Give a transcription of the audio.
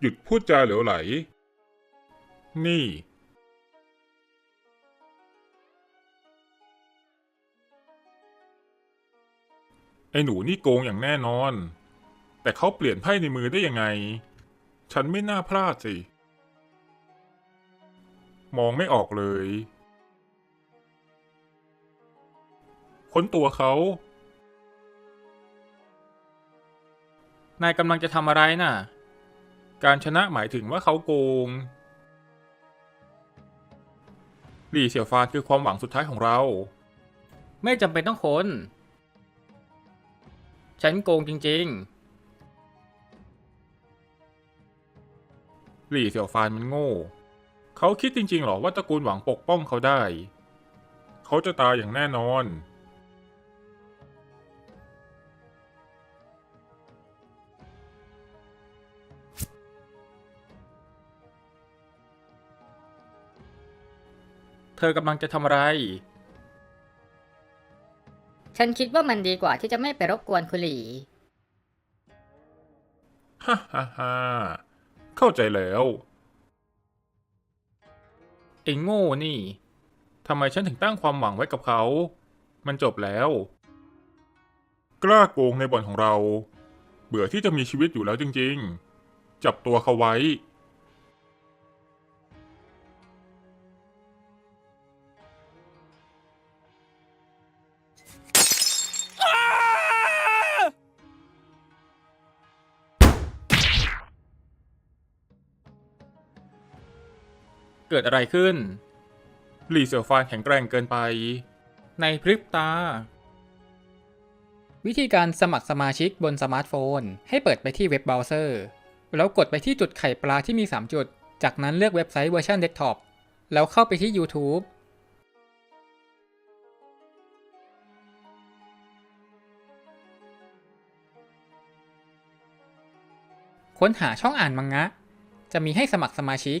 หยุดพูดจาเหลวไหล นี่ ไอ้หนูนี่โกงอย่างแน่นอน แต่เขาเปลี่ยนไพ่ในมือได้ยังไง ฉันไม่น่าพลาดสิ มองไม่ออกเลย ค้นตัวเขานายกำลังจะทำอะไรน่ะ การชนะหมายถึงว่าเขาโกง หลี่เสี่ยวฟานคือความหวังสุดท้ายของเรา ไม่จำเป็นต้องค้น ฉันโกงจริงหลี่เสี่ยวฟานมันโง่ เขาคิดจริงๆหรอว่าตระกูลหวังปกป้องเขาได้ เขาจะตายอย่างแน่นอน เธอกำลังจะทำอะไร ฉันคิดว่ามันดีกว่าที่จะไม่ไปรบกวนคุณหลี ฮ่าฮ่าฮ่าเข้าใจแล้ว ไอ้โง่นี่ทำไมฉันถึงตั้งความหวังไว้กับเขา มันจบแล้ว กล้าโกงในบ่อนของเรา เบื่อที่จะมีชีวิตอยู่แล้วจริง ๆ จับตัวเขาไว้ เกิดอะไรขึ้น หลี่เสี่ยวฟานแข็งแกร่งเกินไป ในพริบตา วิธีการสมัครสมาชิกบนสมาร์ทโฟน ให้เปิดไปที่เว็บเบราว์เซอร์ แล้วกดไปที่จุดไข่ปลาที่มี 3 จุด จากนั้นเลือกเว็บไซต์เวอร์ชันเดสก์ท็อป แล้วเข้าไปที่ YouTube ค้นหาช่องอ่านมังงะ จะมีให้สมัครสมาชิก